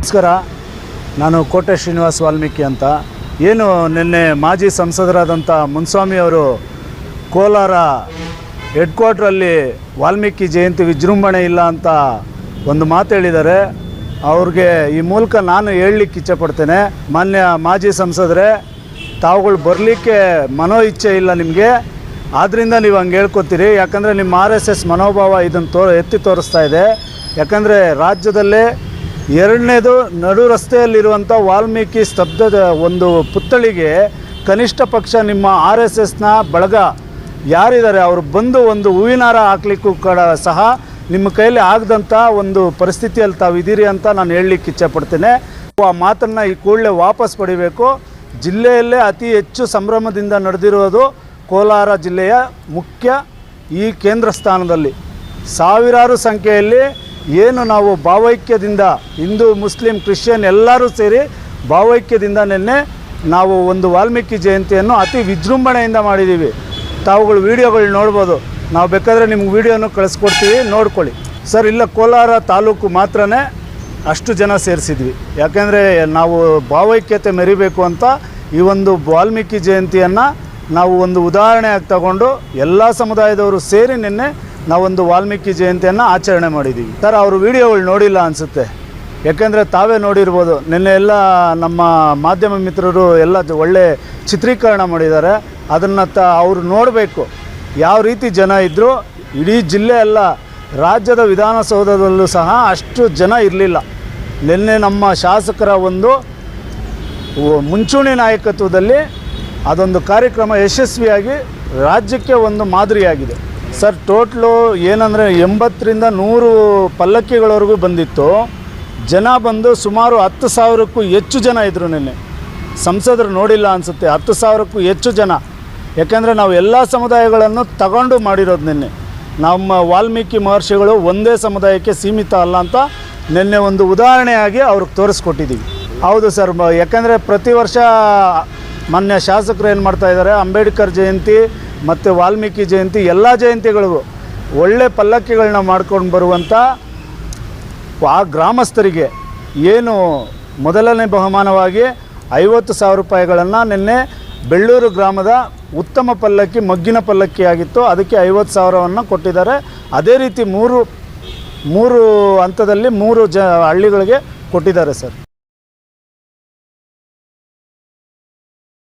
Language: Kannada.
ನಮಸ್ಕಾರ. ನಾನು ಕೋಟೆ ಶ್ರೀನಿವಾಸ್ ವಾಲ್ಮೀಕಿ ಅಂತ. ಏನು ನಿನ್ನೆ ಮಾಜಿ ಸಂಸದರಾದಂಥ ಮುನ್ಸ್ವಾಮಿ ಅವರು ಕೋಲಾರ ಹೆಡ್ ಕ್ವಾರ್ಟ್ರಲ್ಲಿ ವಾಲ್ಮೀಕಿ ಜಯಂತಿ ವಿಜೃಂಭಣೆ ಇಲ್ಲ ಅಂತ ಒಂದು ಮಾತು ಹೇಳಿದ್ದಾರೆ. ಅವ್ರಿಗೆ ಈ ಮೂಲಕ ನಾನು ಹೇಳಲಿಕ್ಕೆ ಇಚ್ಛೆಪಡ್ತೇನೆ. ಮಾನ್ಯ ಮಾಜಿ ಸಂಸದರೇ, ತಾವುಗಳು ಬರಲಿಕ್ಕೆ ಮನೋ ಇಚ್ಛೆ ಇಲ್ಲ ನಿಮಗೆ. ಆದ್ದರಿಂದ ನೀವು ಹಂಗೆ ಹೇಳ್ಕೊತೀರಿ. ಯಾಕಂದರೆ ನಿಮ್ಮ ಆರ್ ಎಸ್ ಎಸ್ ಮನೋಭಾವ ಇದನ್ನು ತೋ, ಎತ್ತಿ ತೋರಿಸ್ತಾ ಇದೆ. ಯಾಕಂದರೆ ರಾಜ್ಯದಲ್ಲೇ ಎರಡನೇದು ನಡು ರಸ್ತೆಯಲ್ಲಿರುವಂಥ ವಾಲ್ಮೀಕಿ ಸ್ತಬ್ಧದ ಒಂದು ಪುತ್ಥಳಿಗೆ ಕನಿಷ್ಠ ಪಕ್ಷ ನಿಮ್ಮ ಆರ್ ಎಸ್ ಎಸ್ನ ಬಳಗ ಯಾರಿದ್ದಾರೆ? ಅವರು ಬಂದು ಒಂದು ಹೂವಿನಾರ ಹಾಕ್ಲಿಕ್ಕೂ ಕೂಡ ಸಹ ನಿಮ್ಮ ಕೈಯಲ್ಲಿ ಆಗದಂಥ ಒಂದು ಪರಿಸ್ಥಿತಿಯಲ್ಲಿ ತಾವು ಇದ್ದೀರಿ ಅಂತ ನಾನು ಹೇಳಲಿಕ್ಕೆ ಇಚ್ಛೆಪಡ್ತೇನೆ ಆ ಮಾತನ್ನು ಈ ಕೂಡಲೇ ವಾಪಸ್ ಪಡಿಬೇಕು. ಜಿಲ್ಲೆಯಲ್ಲೇ ಅತಿ ಹೆಚ್ಚು ಸಂಭ್ರಮದಿಂದ ನಡೆದಿರೋದು ಕೋಲಾರ ಜಿಲ್ಲೆಯ ಮುಖ್ಯ ಈ ಕೇಂದ್ರ ಸ್ಥಾನದಲ್ಲಿ. ಸಾವಿರಾರು ಸಂಖ್ಯೆಯಲ್ಲಿ ಏನು ನಾವು ಭಾವೈಕ್ಯದಿಂದ ಹಿಂದೂ, ಮುಸ್ಲಿಂ, ಕ್ರಿಶ್ಚಿಯನ್ ಎಲ್ಲರೂ ಸೇರಿ ಭಾವೈಕ್ಯದಿಂದ ನಿನ್ನೆ ನಾವು ಒಂದು ವಾಲ್ಮೀಕಿ ಜಯಂತಿಯನ್ನು ಅತಿ ವಿಜೃಂಭಣೆಯಿಂದ ಮಾಡಿದ್ದೀವಿ. ತಾವುಗಳು ವೀಡಿಯೋಗಳು ನೋಡ್ಬೋದು. ನಾವು ಬೇಕಾದರೆ ನಿಮ್ಗೆ ವೀಡಿಯೋನು ಕಳಿಸ್ಕೊಡ್ತೀವಿ, ನೋಡ್ಕೊಳ್ಳಿ. ಸರ್, ಇಲ್ಲ, ಕೋಲಾರ ತಾಲೂಕು ಮಾತ್ರನೇ ಅಷ್ಟು ಜನ ಸೇರಿಸಿದ್ವಿ. ಯಾಕೆಂದರೆ ನಾವು ಭಾವೈಕ್ಯತೆ ಮೆರಿಬೇಕು ಅಂತ ಈ ಒಂದು ವಾಲ್ಮೀಕಿ ಜಯಂತಿಯನ್ನು ನಾವು ಒಂದು ಉದಾಹರಣೆಯಾಗಿ ತಗೊಂಡು ಎಲ್ಲ ಸಮುದಾಯದವರು ಸೇರಿ ನಿನ್ನೆ ನಾವೊಂದು ವಾಲ್ಮೀಕಿ ಜಯಂತಿಯನ್ನು ಆಚರಣೆ ಮಾಡಿದ್ದೀವಿ ಸರ್ ಅವರು ವಿಡಿಯೋಗಳು ನೋಡಿಲ್ಲ ಅನಿಸುತ್ತೆ. ಯಾಕೆಂದರೆ ತಾವೇ ನೋಡಿರ್ಬೋದು, ನಿನ್ನೆ ಎಲ್ಲ ನಮ್ಮ ಮಾಧ್ಯಮ ಮಿತ್ರರು ಎಲ್ಲ ಒಳ್ಳೆ ಚಿತ್ರೀಕರಣ ಮಾಡಿದ್ದಾರೆ. ಅದನ್ನು ತ ಅವರು ನೋಡಬೇಕು. ಯಾವ ರೀತಿ ಜನ ಇದ್ದರು ಇಡೀ ಜಿಲ್ಲೆ ಅಲ್ಲ ರಾಜ್ಯದ ವಿಧಾನಸೌಧದಲ್ಲೂ ಸಹ ಅಷ್ಟು ಜನ ಇರಲಿಲ್ಲ. ನಿನ್ನೆ ನಮ್ಮ ಶಾಸಕರ ಒಂದು ಮುಂಚೂಣಿ ನಾಯಕತ್ವದಲ್ಲಿ ಅದೊಂದು ಕಾರ್ಯಕ್ರಮ ಯಶಸ್ವಿಯಾಗಿ ರಾಜ್ಯಕ್ಕೆ ಒಂದು ಮಾದರಿಯಾಗಿದೆ. ಸರ್, ಟೋಟ್ಲು ಏನಂದರೆ ಎಂಬತ್ತರಿಂದ ನೂರು ಪಲ್ಲಕ್ಕಿಗಳವರೆಗೂ ಬಂದಿತ್ತು. ಜನ ಬಂದು ಸುಮಾರು ಹತ್ತು ಸಾವಿರಕ್ಕೂ ಹೆಚ್ಚು ಜನ ಇದ್ದರು ನಿನ್ನೆ. ಸಂಸದರು ನೋಡಿಲ್ಲ ಅನಿಸುತ್ತೆ, ಹತ್ತು ಸಾವಿರಕ್ಕೂ ಹೆಚ್ಚು ಜನ. ಯಾಕೆಂದರೆ ನಾವು ಎಲ್ಲ ಸಮುದಾಯಗಳನ್ನು ತಗೊಂಡು ಮಾಡಿರೋದು ನಿನ್ನೆ. ನಮ್ಮ ವಾಲ್ಮೀಕಿ ಮಹರ್ಷಿಗಳು ಒಂದೇ ಸಮುದಾಯಕ್ಕೆ ಸೀಮಿತ ಅಲ್ಲ ಅಂತ ನಿನ್ನೆ ಒಂದು ಉದಾಹರಣೆಯಾಗಿ ಅವ್ರಿಗೆ ತೋರಿಸ್ಕೊಟ್ಟಿದ್ದೀವಿ. ಹೌದು ಸರ್ ಯಾಕೆಂದರೆ ಪ್ರತಿ ವರ್ಷ ಮಾನ್ಯ ಶಾಸಕರು ಏನು ಮಾಡ್ತಾಯಿದ್ದಾರೆ ಅಂಬೇಡ್ಕರ್ ಜಯಂತಿ ಮತ್ತು ವಾಲ್ಮೀಕಿ ಜಯಂತಿ ಎಲ್ಲ ಜಯಂತಿಗಳಿಗೂ ಒಳ್ಳೆ ಪಲ್ಲಕ್ಕಿಗಳನ್ನ ಮಾಡ್ಕೊಂಡು ಬರುವಂಥ ಆ ಗ್ರಾಮಸ್ಥರಿಗೆ ಏನು ಮೊದಲನೇ ಬಹುಮಾನವಾಗಿ ಐವತ್ತು ಸಾವಿರ ರೂಪಾಯಿಗಳನ್ನು ನಿನ್ನೆ ಬೆಳ್ಳೂರು ಗ್ರಾಮದ ಉತ್ತಮ ಪಲ್ಲಕ್ಕಿ, ಮಗ್ಗಿನ ಪಲ್ಲಕ್ಕಿ ಆಗಿತ್ತು. ಅದಕ್ಕೆ ಐವತ್ತು ಸಾವಿರವನ್ನು ಕೊಟ್ಟಿದ್ದಾರೆ. ಅದೇ ರೀತಿ ಮೂರು ಮೂರು ಹಂತದಲ್ಲಿ ಮೂರು ಜ ಹಳ್ಳಿಗಳಿಗೆ ಕೊಟ್ಟಿದ್ದಾರೆ ಸರ್.